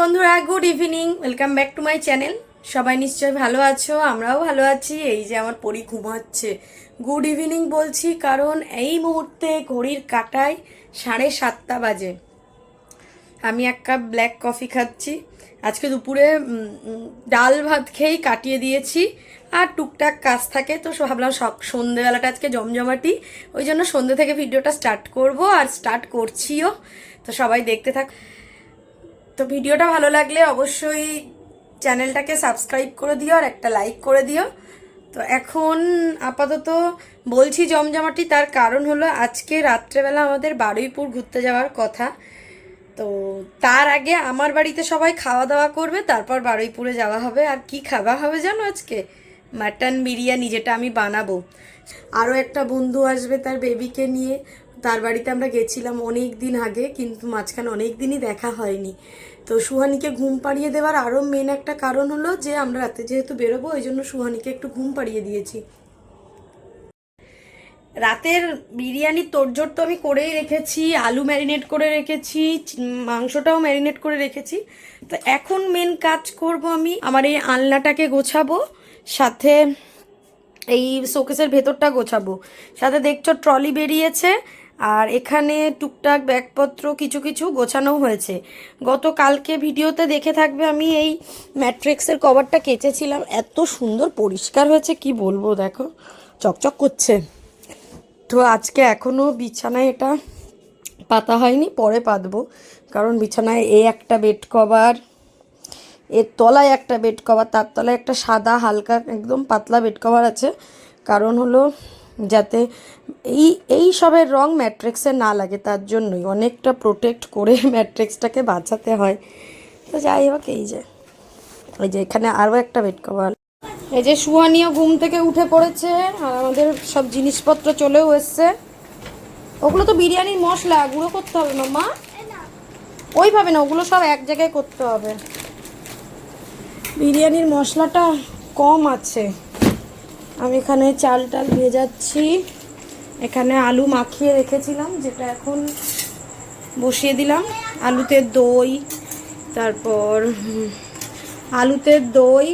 বন্ধুরা good evening welcome back to my channel সবাই নিশ্চয়ই ভালো আছো? আমরাও ভালো আছি। এই যে আমার পরি ঘুমাচ্ছে। গুড ইভিনিং বলছি কারণ এই মুহূর্তে ঘড়ির কাটায় সাড়ে সাতটা বাজে। আমি এক কাপ ব্ল্যাক কফি খাচ্ছি। আজকে দুপুরে ডাল ভাত খেয়েই কাটিয়ে দিয়েছি। আর টুকটাক কাজ থাকে, তো ভাবলাম সব সন্ধেবেলাটা আজকে জমজমাটি। ওই জন্য সন্ধে থেকে ভিডিওটা স্টার্ট করব আর স্টার্ট করছিও। তো সবাই দেখতে থাক তো ভিডিওটা ভালো লাগলে অবশ্যই চ্যানেলটাকে সাবস্ক্রাইব করে দিও আর একটা লাইক করে দিও। তো এখন আপাতত বলছি জমজমাটি, তার কারণ হলো আজকে রাত্রেবেলা আমাদের বারুইপুর ঘুরতে যাওয়ার কথা। তো তার আগে আমার বাড়িতে সবাই খাওয়া দাওয়া করবে, তারপর বারুইপুরে যাওয়া হবে। আর কি খাওয়া হবে জানো আজকে? মাটন বিরিয়ানি যেটা আমি বানাবো। আরও একটা বন্ধু আসবে তার বেবিকে নিয়ে। তার বাড়িতে আমরা গেছিলাম অনেক দিন আগে, কিন্তু মাঝখানে অনেক দিনই দেখা হয়নি। তো সুহানিকে ঘুম পাড়িয়ে দেওয়ার আরও মেন একটা কারণ হলো যে আমরা রাতে যেহেতু বেরোবো, ওই জন্য সুহানিকে একটু ঘুম পাড়িয়ে দিয়েছি। রাতের বিরিয়ানির তোড়জোড় তো আমি করেই রেখেছি, আলু ম্যারিনেট করে রেখেছি, মাংসটাও ম্যারিনেট করে রেখেছি। তো এখন মেন কাজ করব আমি, আমার এই আলনাটাকে গোছাবো, সাথে এই শোকেসের ভেতরটা গোছাবো। সাথে দেখছ ট্রলি বেরিয়েছে আর এখানে টুকটাক ব্যাগপত্র কিছু কিছু গোছানো হয়েছে। গতকালকে ভিডিওতে দেখে থাকবে আমি এই ম্যাট্রিক্সের কভারটা কেচেছিলাম। এত সুন্দর পরিষ্কার হয়েছে, কি বলব দেখো, চকচক করছে। তো আজকে এখনও বিছানায় এটা পাতা হয়নি, পরে পাতবো। কারণ বিছানায় এই একটা বেড কভার এর তলায় একটা বেড কভার, তার তলায় একটা সাদা হালকা একদম পাতলা বেড কভার আছে। কারণ হলো যাতে এই এই সবের রং ম্যাট্রিক্সে না লাগে, তার জন্যই অনেকটা প্রোটেক্ট করে ম্যাট্রিক্সটাকে বাঁচাতে হয়। তো যাই হোক, এই যে এই যে এখানে আরও একটা বেড কভার এই যে সুহানিও ঘুম থেকে উঠে পড়েছে, আর আমাদের সব জিনিসপত্র চলেও এসছে। ওগুলো তো বিরিয়ানির মশলা, গুঁড়ো করতে হবে না মা ওইভাবে না, ওগুলো সব এক জায়গায় করতে হবে। বিরিয়ানির মশলাটা কম আছে। আমি এখানে চাল টাল ভেজাচ্ছি। এখানে আলু মাখিয়ে রেখেছিলাম, যেটা এখন বসিয়ে দিলাম। আলুতে দই, তারপর আলুতে দই,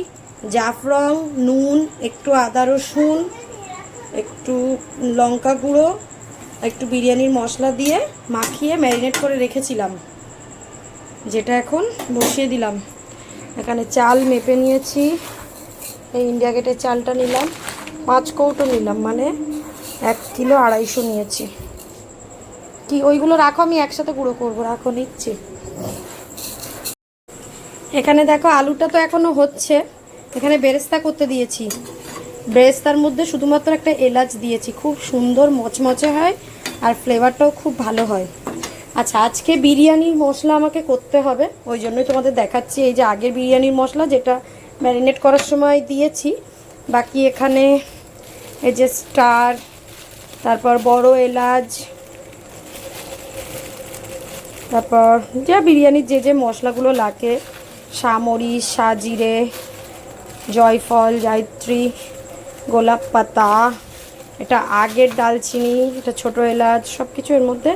জাফরং, নুন, একটু আদা রসুন, একটু লঙ্কা গুঁড়ো, একটু বিরিয়ানির মশলা দিয়ে মাখিয়ে ম্যারিনেট করে রেখেছিলাম, যেটা এখন বসিয়ে দিলাম। এখানে চাল মেপে নিয়েছি। এই ইন্ডিয়া গেটের চালটা নিলাম। পাঁচ কৌটো নিলাম মানে এক কিলো আড়াইশো নিয়েছি। কি, ওইগুলো রাখো, আমি একসাথে গুঁড়ো করব, রাখো, নিচ্ছি। এখানে দেখো, আলুটা তো এখনও হচ্ছে। এখানে বেরেস্তা করতে দিয়েছি। বেরেস্তার মধ্যে শুধুমাত্র একটা এলাচ দিয়েছি। খুব সুন্দর মচমচে হয় আর ফ্লেভারটাও খুব ভালো হয়। আচ্ছা আজকে বিরিয়ানির মশলা আমাকে করতে হবে, ওই জন্যই তোমাদের দেখাচ্ছি। এই যে আগের বিরিয়ানির মশলা, যেটা ম্যারিনেট করার সময় দিয়েছি। বাকি এখানে এই যে স্টার, তারপর বড় এলাচ, তারপর যা বিরিয়ানির যে যে মশলাগুলো লাগে সামরিচ সাজিরে, জয়ফল, জায়ত্রী, গোলাপ পাতা, এটা আগের ডালচিনি, এটা ছোট এলাচ সব কিছু এর মধ্যে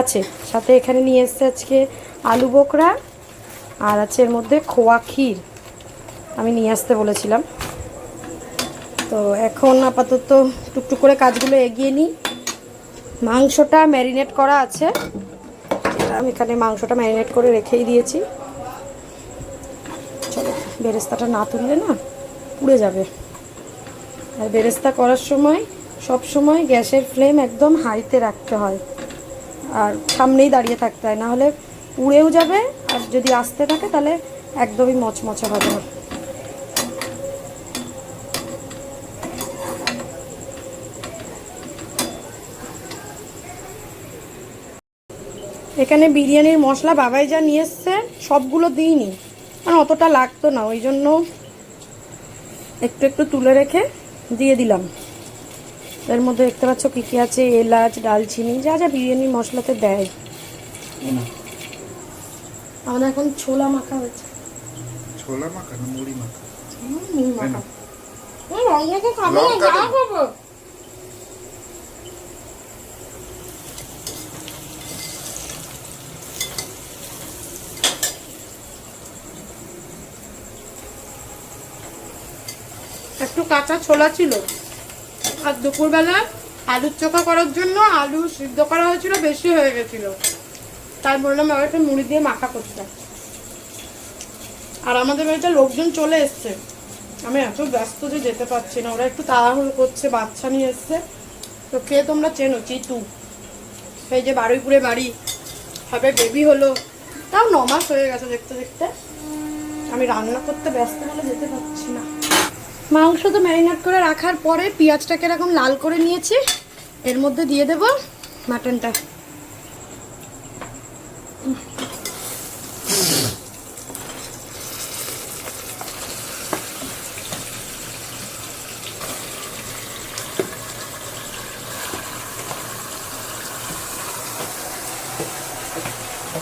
আছে। সাথে এখানে নিয়ে এসছে আজকে আলু বোকরা, আর আছে এর মধ্যে খোয়া ক্ষীর। আমি নিয়ে আসতে বলেছিলাম। তো এখন আপাতত টুকটুক করে কাজগুলো এগিয়ে নিই। মাংসটা ম্যারিনেট করা আছে। আমি এখানে মাংসটা ম্যারিনেট করে রেখেই দিয়েছি। চলো, বেরেস্তাটা না তুললে না পুড়ে যাবে। আর বেরেস্তা করার সময়, সব সময় গ্যাসের ফ্লেম একদম হাইতে রাখতে হয়। আর সামনেই দাঁড়িয়ে থাকতে হয় নাহলে পুড়েও যাবে। আর যদি আসতে থাকে, তাহলে একদমই মচমচে হবে এখানে বিরিয়ানির মশলা বাবাই যা নিয়ে এসছে সবগুলো দিইনি। কারণ অতটা লাগতো না ওই জন্য একটু একটু তুলে রেখে দিয়ে দিলাম। এর মধ্যে দেখতে পাচ্ছ কী কী আছে এলাচ ডালচিনি যা যা বিরিয়ানির মশলাতে দেয়। আমাদের এখন ছোলা মাখা হয়েছে। ছোলা মাখা না মুড়ি মাখা? হুম, মাখা। লঙ্কা খাব। একটু কাঁচা ছোলা ছিল। আর দুপুরবেলা আলুর চোখা করার জন্য আলু সিদ্ধ করা হয়েছিল, বেশি হয়ে গেছিল। তাই বললাম আবার একটু মুড়ি দিয়ে মাখা করতে আর আমাদের বাড়িতে লোকজন চলে এসছে। আমি এত ব্যস্ত যে যেতে পারছি না, ওরা একটু তাড়াহুড়ো করছে, বাচ্চা নিয়ে এসছে। তো কে তোমরা চেনো? চিতু। সেই যে বারুইপুরে বাড়ি। হবে, বেবি হলো। তাও ন মাস হয়ে গেছে দেখতে দেখতে। আমি রান্না করতে ব্যস্ত বলে যেতে পারছি না। মাংস তো ম্যারিনেট করে রাখার পরে পেঁয়াজটাকে এরকম লাল করে নিয়েছি। এর মধ্যে দিয়ে দেব মাটনটা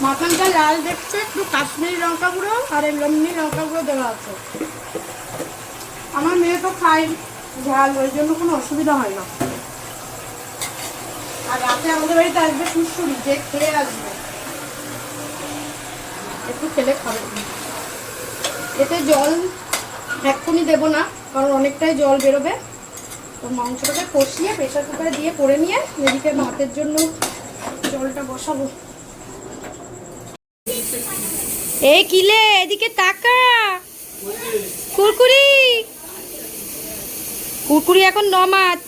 মাটনটা লাল দেখছে, একটু কাশ্মীরি লঙ্কা গুঁড়ো আর এমনি লঙ্কা গুঁড়ো দেওয়া আছে। খায় ঝাল, ওই জন্য কোনো অসুবিধা হয় না। আর রাতে আমাদের বাড়িতে আসবে সুশুরি যে খেয়ে আসবে। একটু খেলে খাবে। এতে জল এক্ষুনি দেবো না, কারণ অনেকটাই জল বেরোবে। তো মাংসটাকে কষিয়ে প্রেশার কুকারে দিয়ে করে নিয়ে এদিকে ভাতের জন্য জলটা বসাবো। এই কিলে এদিকে তাকা। কুরকুরি। কুরকুরি এখন ন মাছ।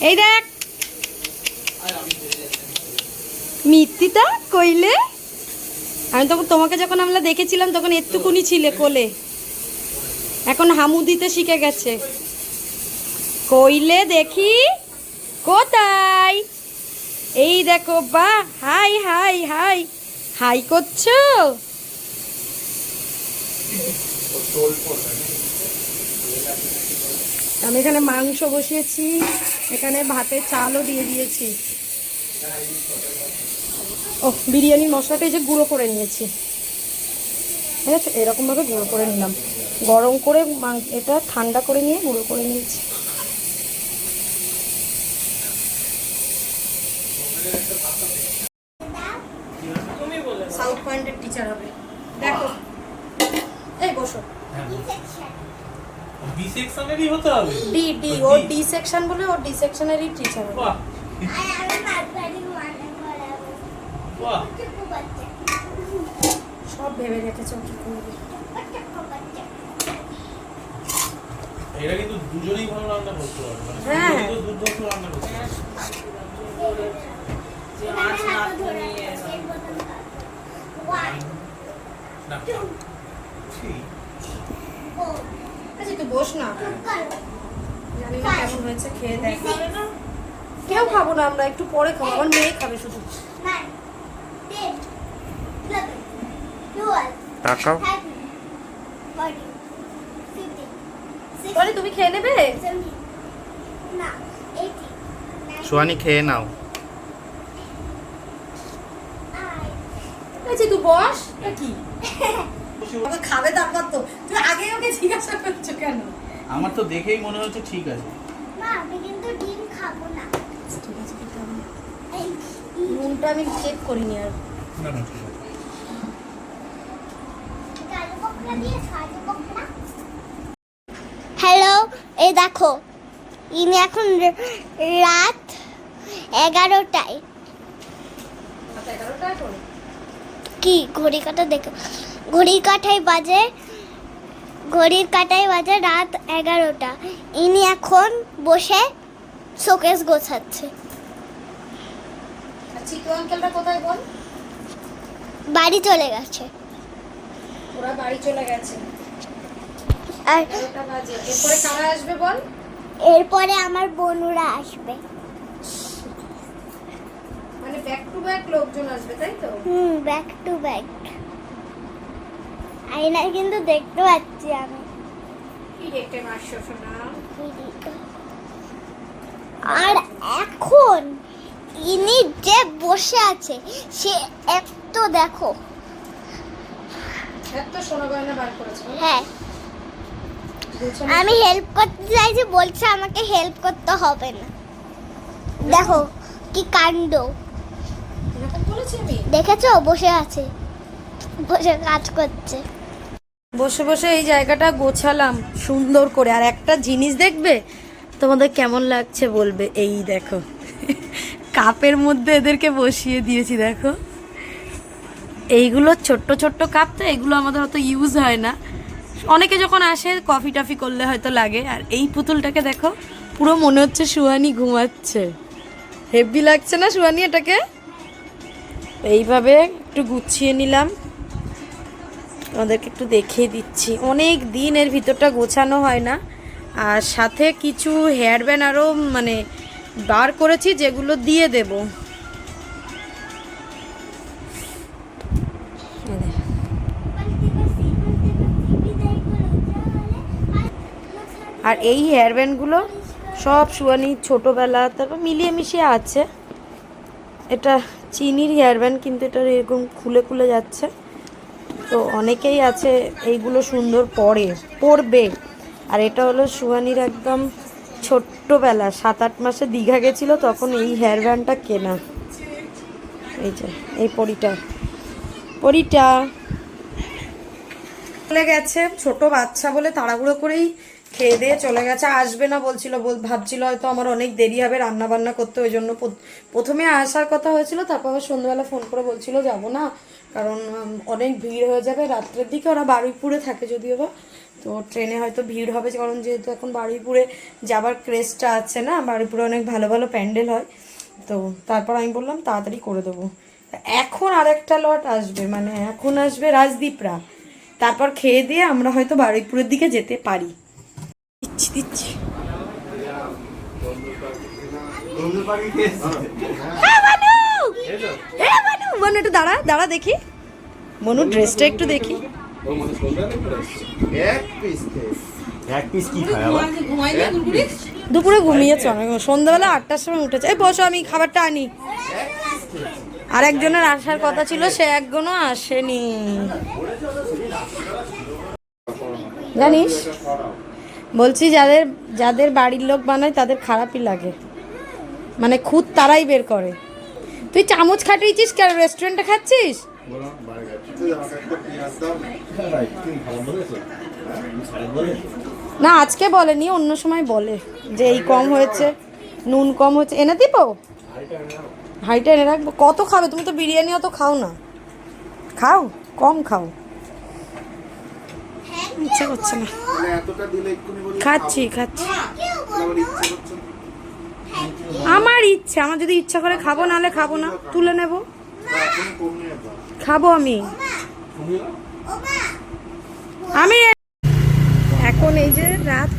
এই দেখ। মিথ্যিতা কইলে? আমি তখন তোমাকে যখন আমরা দেখেছিলাম, তখন একটুকুনি ছিলে কোলে। এখন হামু দিতে শিখে গেছে। কইলে দেখি কোথায়? এই দেখো, বা, হাই হাই হাই। হাই করছ? আমি এখানে মাংস বসিয়েছি এখানে ভাতে চালও দিয়ে দিয়েছি। ও বিরিয়ানির মশলাটা এই যে গুঁড়ো করে নিয়েছি। ঠিক আছে এরকমভাবে গুঁড়ো করে নিলাম। গরম করে এটা ঠান্ডা করে নিয়ে গুঁড়ো করে নিয়েছি। সাউথ পয়েন্টের টিচার হবে। দেখো। এই বসো। বি সেকশনেরই হতে হবে? ডি ডি ও ডি সেকশন বলে ও ডি সেকশনেরই টিচার বাহ। বাহ। সব ভেবে রেখেছে কি করবে? এটা কিন্তু দুজনেই ভালো রান্না করতে পারে মানে হ্যাঁ। দুজনেই তো দুর্দান্ত রান্না করতে পারে না ঠিক আচ্ছা তুই বস না। জানি না কেমন হয়েছে খেয়ে দেখ। কেউ খাব না আমরা একটু পরে খাব। আমার মেয়ে খাবে শুধু। তাকাও। তুমি খেয়ে নেবে? সোয়ানি খেয়ে নাও। আচ্ছা তুই বস। এটা কি? ওকে খাবে তারপর তো। তুমি আগে ওকে জিজ্ঞাসা করছ কেন? আমার তো দেখেই মনে হচ্ছে ঠিক আছে। ঠিক আছে খেতে হবে। না। নুনটা আমি চেক করিনি আর। না না ঠিক আছে। হ্যালো এই দেখো ইনি এখন রাত এগারোটায়। আচ্ছা কি ঘড়ি কাটা দেখো। ঘড়ির কাটায় বাজে ঘড়ির কাটায় বাজে রাত এগারোটা। ইনি এখন বসে শোকেস গোছাচ্ছে। চিকু আঙ্কেলটা কোথায় বল? বাড়ি চলে গেছে। ওরা বাড়ি চলে গেছে। আর এরপরে কারা আসবে বল? এরপরে আমার বোনুরা আসবে। মানে ব্যাক টু ব্যাক লোকজন আসবে তাই তো? হুম ব্যাক টু ব্যাক আয়নায় কিন্তু দেখতে পাচ্ছি আমি। কি দেখতে পাচ্ছ শোনা আর এখন ইনি যে বসে আছে সে এত দেখো। এত সোনা গয়না বার করেছে। হ্যাঁ। আমি হেল্প করতে চাইছি বলছে আমাকে হেল্প করতে হবে না। দেখো কি কাণ্ড। দেখেছ? বসে আছে। বসে কাজ করছে। বসে বসে এই জায়গাটা গোছালাম সুন্দর করে। আর একটা জিনিস দেখবে? তোমাদের কেমন লাগছে বলবে? এই দেখো। কাপের মধ্যে এদেরকে বসিয়ে দিয়েছি, দেখো। এইগুলো ছোট্ট ছোট্ট কাপ তো, এগুলো আমাদের অত ইউজ হয় না। অনেকে যখন আসে কফি টফি করলে হয়তো লাগে। আর এই পুতুলটাকে দেখো, পুরো মনে হচ্ছে সুহানি ঘুমাচ্ছে। হেভি লাগছে না সুহানি এটাকে? এইভাবে একটু গুছিয়ে নিলাম। তোমাদেরকে একটু দেখিয়ে দিচ্ছি। অনেক দিন এর ভিতরটা গোছানো হয় না। আর সাথে কিছু হেয়ার ব্যান্ড আরও মানে বার করেছি, যেগুলো দিয়ে দেব। আর এই হেয়ার ব্যান্ডগুলো সব সুয়ানি ছোটোবেলা, তারপর মিলিয়ে মিশিয়ে আছে। এটা চিনির হেয়ার ব্যান্ড কিন্তু এটা এরকম খুলে খুলে যাচ্ছে। তো অনেকেই আছে এইগুলো সুন্দর পরে, পরবে। আর এটা হলো সুহানির একদম ছোট্টবেলা সাত আট মাসে দীঘা গেছিল, তখন এই হেয়ার ব্যান্ডটা কেনা। এই যে, এই পরিটা। পরিটা। চলে গেছে, ছোট বাচ্চা বলে তাড়াহুড়ো করেই খেয়ে দিয়ে চলে গেছে, আসবে না বলছিল, বল- ভাবছিল হয়তো আমার অনেক দেরি হবে রান্না বান্না করতে, ওই জন্য প্রথমে আসার কথা হয়েছিল, তারপর আবার সন্ধ্যাবেলা ফোন করে বলছিল যাব না, কারণ অনেক ভিড় হয়ে যাবে, রাত্রের দিকে ওরা বারুইপুরে থাকে যদিও বা, তো ট্রেনে হয়তো ভিড় হবে, কারণ যেহেতু এখন বারুইপুরে যাবার ক্রেজটা আছে না, বারুইপুরে অনেক ভালো ভালো প্যান্ডেল হয়, তো তারপর আমি বললাম তাড়াতাড়ি করে দেবো। এখন আরেকটা লট আসবে মানে এখন আসবে রাজদীপরা, তারপর খেয়ে দিয়ে আমরা হয়তো বারুইপুরের দিকে যেতে পারি। দিচ্ছি। দিচ্ছি হ্যাঁ, বানু! বানু! বানু, একটু দাঁড়া দাঁড়া দেখি। মনু ড্রেসটা একটু দেখি। এক পিস কি খায় আবার? দুপুরে ঘুমিয়েছে অনেক সন্ধ্যাবেলা আটটার সময় উঠেছে। এই বসো আমি খাবারটা আনি। আর একজনের আসার কথা ছিল সে একজনও আসেনি। জানিস? বলছি যাদের যাদের বাড়ির লোক বানায় তাদের খারাপই লাগে। মানে খুদ তারাই বের করে। তুই চামচ খাটিয়েছিস কেন? রেস্টুরেন্টে খাচ্ছিস? না, আজকে বলেনি, অন্য সময় বলে যে এই কম হয়েছে, নুন কম হয়েছে। এনে দিব? হাইটা এনে রাখব। কত খাবে? তুমি তো বিরিয়ানি অত খাও না। খাও, কম খাও। ইচ্ছা করছে না। খাচ্ছি খাচ্ছি। আমার ইচ্ছা আমার যদি ইচ্ছা করে খাব নাহলে খাব না। তুলে নেব। খাব আমি। আমি এখন এই যে রাত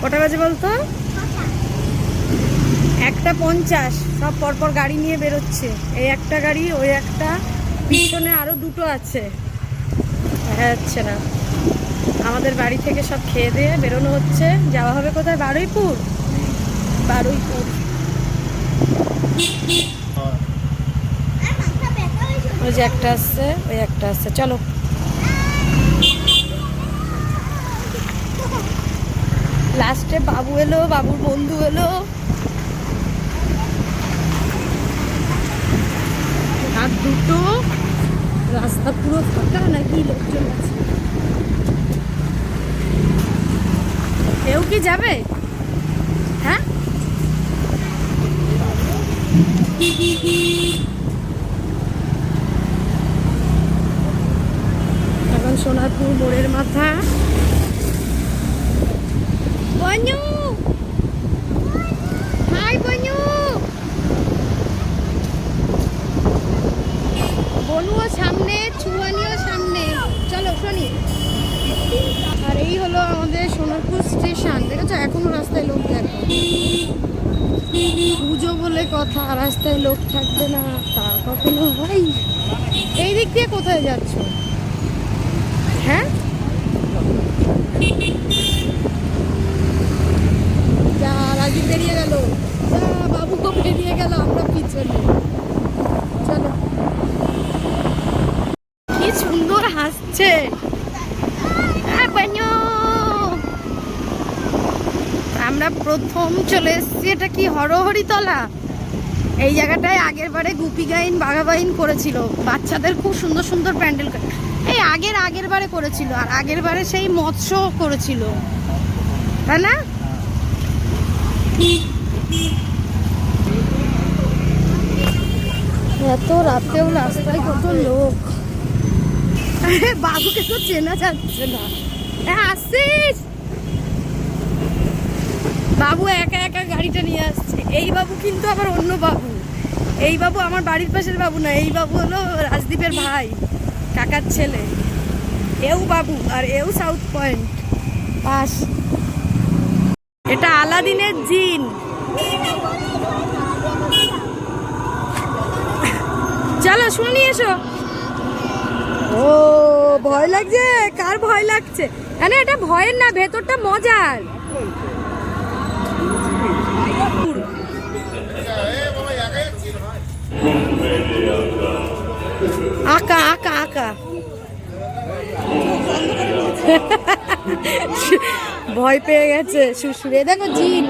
কটা বাজে বলতো? একটা পঞ্চাশ। সব পরপর গাড়ি নিয়ে বেরোচ্ছে। এই একটা গাড়ি ওই একটা। পিছনে আরও দুটো আছে। দেখা যাচ্ছে না। আমাদের বাড়ি থেকে সব খেয়ে দিয়ে বেরোনো হচ্ছে। যাওয়া হবে কোথায়? বারুইপুর। বারুইপুর। ওই যে একটা আসছে, ওই একটা আসছে। চলো। লাস্টে বাবু এলো, বাবুর বন্ধু এলো। আর দুটো? রাস্তা পুরো ফাঁকা নাকি লোকজন আছে? কেউ কি যাবে? হ্যাঁ? এখন সোনারপুর মোড়ের মাথা। বনু হাই বনু বনুও সামনে চুয়ানিও সামনে চলো শনি আর এই হলো আমাদের সোনারপুর স্টেশন, দেখেছ? এখনও রাস্তায় লোক দেখো। পুজো বলে কথা, রাস্তায় লোক থাকবে না, তা কখনো হয়? এই দিক দিয়ে কোথায় যাচ্ছ? হ্যাঁ যা রাজীব বেরিয়ে গেল যা বাবুকে বেরিয়ে গেল আমরা পিছনে চলো কি সুন্দর হাসছে আ, বানু। আমরা প্রথম চলে এসেছি এটা কি হরহরিতলা এই জায়গাটায় আগের বারে গুপি গাইন, বাঘা বাইন করেছিল। বাচ্চাদের খুব সুন্দর সুন্দর প্যান্ডেল এই আগের আগের বারে করেছিল, আর আগের বারে সেই মৎস্য করেছিল। তাই না? এত রাতেও রাস্তায় কত লোক। বাবুকে তো চেনা যাচ্ছে না। হ্যাঁ আসছিস বাবু একা একা গাড়িটা নিয়ে আসছে। এই বাবু কিন্তু আবার অন্য বাবু। এই বাবু আমার বাড়ির পাশের বাবু না, এই বাবু হলো রাজদীপের ভাই, কাকার ছেলে। এও বাবু আর এও সাউথ পয়েন্ট পাস এটা আলাদিনের জিন। চলো, শুনি এসো। ও, ভয় লাগছে? কার ভয় লাগছে? না এটা ভয়ের না, ভেতরটা মজার। আঁকা আঁকা আঁকা। ভয় পেয়ে গেছে শ্বশুরে দেখো জিন।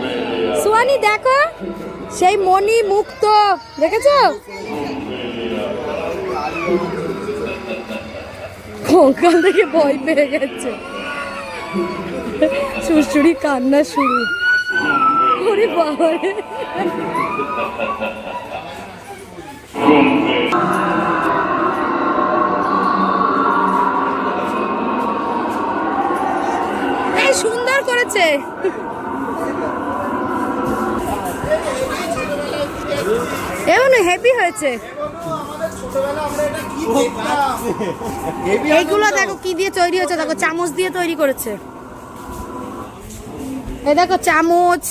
সুয়ানি দেখো। সেই মণি মুক্ত। দেখেছ? কঙ্কাল থেকে ভয় পেয়ে গেছে। শ্বশুরি কান্না শুরু। ওরে বাবা করেছে এমন হেভি হয়েছে। এইগুলো দেখো কি দিয়ে তৈরি হয়েছে, দেখো চামচ দিয়ে তৈরি করেছে। এই দেখো চামচ।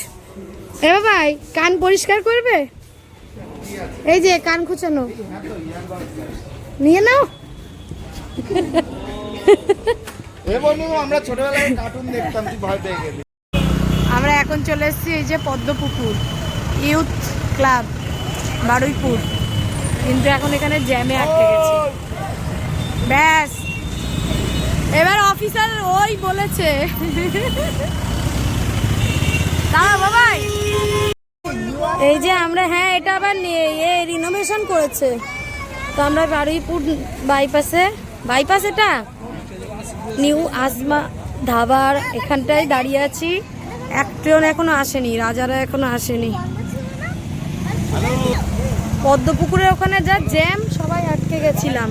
এ ভাই কান পরিষ্কার করবে? এই যে কান খুচানো। নিয়ে নাও। এ আমরা ছোটবেলায় কার্টুন দেখতাম তুই ভয় পেয়ে গেলি। আমরা এখন চলে এসেছি এই যে পদ্মপুকুর ইউথ ক্লাব বারুইপুর। কিন্তু এখন এখানে জ্যামে আটকে গেছি। ব্যাস। এবার অফিসার ওই বলেছে। বাবাই। এই যে আমরা হ্যাঁ এটা আবার রিনোভেশন করেছে। তো আমরা বারুইপুর বাইপাসে বাইপাস এটা? নিউ আজমা ধাবার এখানটায় দাঁড়িয়ে আছি। এক ট্রেন এখনও আসেনি রাজারা এখনও আসেনি। পদ্মপুকুরের ওখানে যা জ্যাম সবাই আটকে গেছিলাম।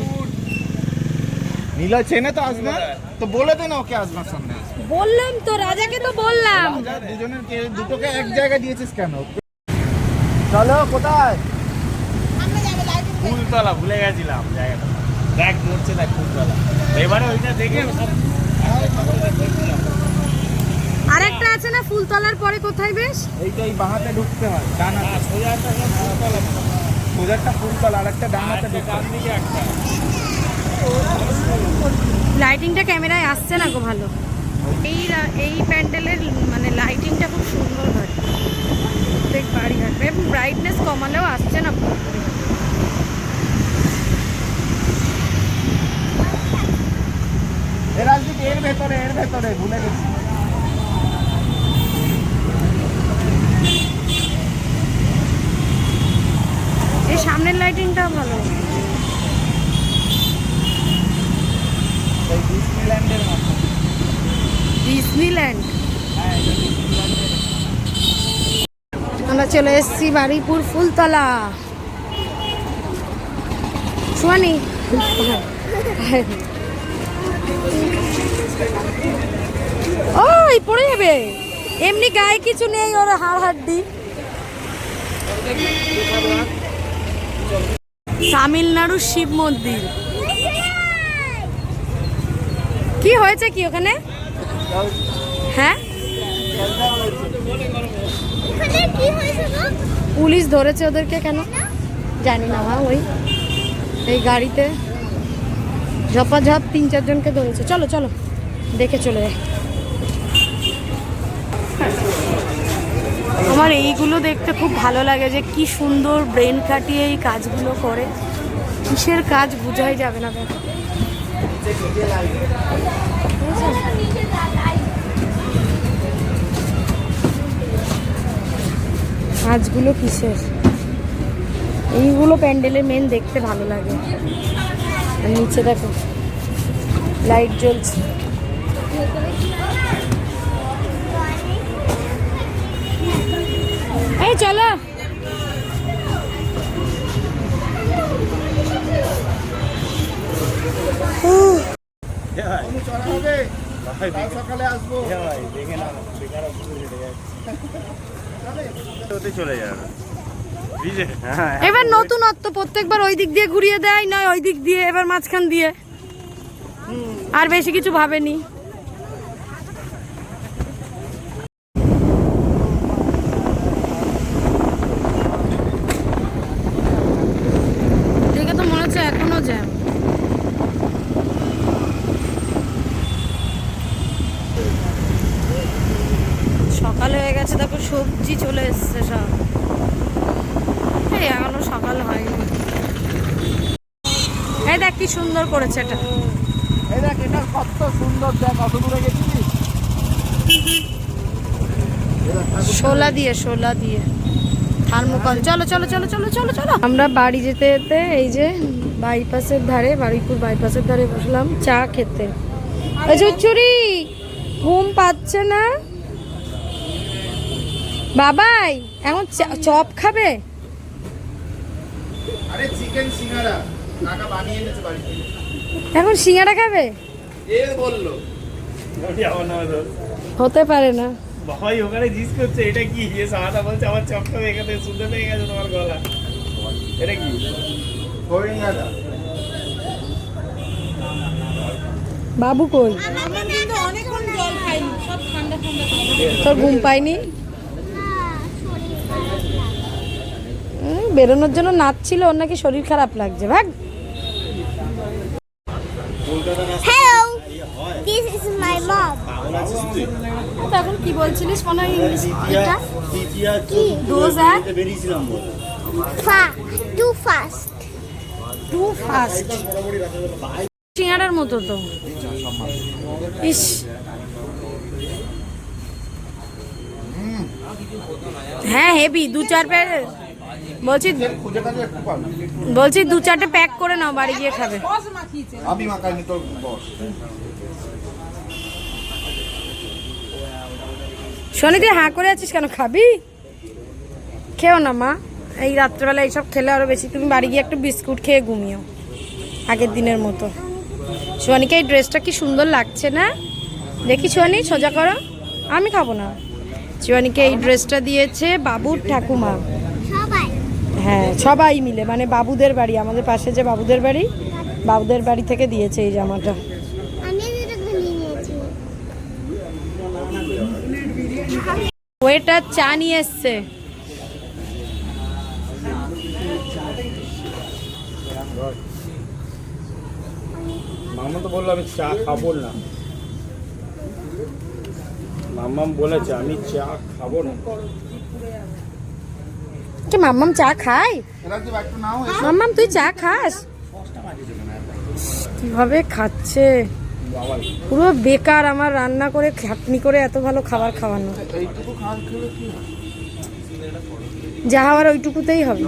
নীলা চেনে তো আসবে? তো বলে দে না ওকে আসবার সামনে। বললাম তো রাজাকে তো বললাম। দুজনের দুটোকে এক জায়গায় দিয়েছিস কেন? চলো কোথায়? ফুলতলা ভুলে গেছিলাম জায়গাটা। দেখ মরছে দেখ ফুলতলা এবারে ওইটা দেখে সব আরেকটা আছে না ফুলতলার পরে কোথায় বেশ? এইটা এই বাহাতে ঢুকতে হয় ডান হাতে। সোজাটা ফুলতলা। সোজারটা ফুলতলা আর একটা ডান হাতে ডান দিকে একটা। লাইটিংটা ক্যামেরায় আসছে না গো ভালো। এই এই প্যান্ডেলের মানে লাইটিংটা খুব সুন্দর হয়। প্রত্যেক বাড়ি থাকবে এবং ব্রাইটনেস কমালেও আসছে না। পুরোপুরি। এ রাজদীপ এর ভেতরে এর ভেতরে ভুলে গেছি। এই সামনের লাইটিংটা ভালো। এই ডিসনিল্যান্ডের মতো। ডিসনিল্যান্ড আমরা চলে এসেছি বারুইপুর ফুলতলা। সোয়ানি ওই পড়ে যাবে। এমনি গায়ে কিছু নেই ওর হাড় হাড্ডি। তামিলনাড়ুর শিব মন্দির। কি হয়েছে কি ওখানে? হ্যাঁ? পুলিশ ধরেছে ওদেরকে কেন? জানি না মা ওই এই গাড়িতে। ঝপাঝপ তিন চারজনকে ধরেছে। চলো চলো। দেখে চলে যাই। আমার এইগুলো দেখতে খুব ভালো লাগে যে কি সুন্দর ব্রেন খাটিয়ে এই কাজগুলো করে। কিসের কাজ বোঝাই যাবে না দেখো কাজগুলো কিসের? এইগুলো প্যান্ডেলের মেন দেখতে ভালো লাগে। আর নিচে দেখো লাইট জ্বলছে। এই, চলো। এবার নতুনত্ব প্রত্যেকবার ওই দিক দিয়ে ঘুরিয়ে দেয়, নয় ওই দিক দিয়ে, এবার মাঝখান দিয়ে। আর বেশি কিছু ভাবেনি দেখে তো মনে হচ্ছে এখনও জ্যাম সকাল হয়ে গেছে দেখো সবজি চলে এসছে সব এই এখনও সকাল হয়নি এই দেখ কি সুন্দর করেছে এটা। এই দেখ এটা কত সুন্দর দেখ কত দূরে গেছিস শোলা দিয়ে শোলা দিয়ে। থার্মোকল। চলো চলো চলো চলো চলো চলো। আমরা বাড়ি যেতে যেতে এই যে বাইপাসের ধারে বারুইপুর বাইপাসের ধারে বসলাম চা খেতে। চুরি ঘুম পাচ্ছে না। বাবাই এখন চপ খাবে? আরে চিকেন সিঙ্গারা। কাকা বানিয়ে এনেছে বাড়িতে। এখন সিঙ্গারা খাবে? হতে পারে না। ভাই ওখানে জিজ্ঞেস করছে এটা কি? এ সাদা বলছে আমার চপটা এখান শুনতে পেয়ে গেছে তোমার গলা। এটা কি? হরিণাদা বাবু কই? তোর ঘুম পাইনি বেরোনোর জন্য নাচছিল ওর নাকি শরীর খারাপ লাগছে ভাগ hello this is my mom এখন কি বলছিলিস? মনে হয় ইংলিশ এক ফা, টু ফাস্ট। Too fast? সিঙ্গারার মতো তো। ইস। হ্যাঁ হেভি, দু চার প্যাক বলছি বলছি দু চারটে প্যাক করে নাও, বাড়ি গিয়ে খাবে। আমি তোর বস। শনি তুই হাঁ করে আছিস কেন? খাবি? খেও না মা। এই রাত্রেবেলা এইসব খেলে আরও বেশি। তুমি বাড়ি গিয়ে একটু বিস্কুট খেয়ে ঘুমিও আগের দিনের মতো। সোয়ানিকে এই ড্রেসটা কি সুন্দর লাগছে না? দেখি সোয়ানি সোজা করো। আমি খাব না। সোয়ানিকে এই ড্রেসটা দিয়েছে বাবুর ঠাকুমা। হ্যাঁ সবাই মিলে। মানে বাবুদের বাড়ি আমাদের পাশে যে বাবুদের বাড়ি বাবুদের বাড়ি থেকে দিয়েছে এই জামাটা আমি এটা কিনে নিয়েছি ওয়েটার চা নিয়ে এসছে। মামা তো বলল আমি চা খাব না। মাম্মাম বলেছে আমি চা খাব না। কি মাম্মাম চা খায়? মাম্মাম তুই চা খাস? কীভাবে খাচ্ছে? পুরো বেকার আমার রান্না করে খাটনি করে এত ভালো খাবার খাওয়ানো? যা হওয়ার ওইটুকুতেই হবে।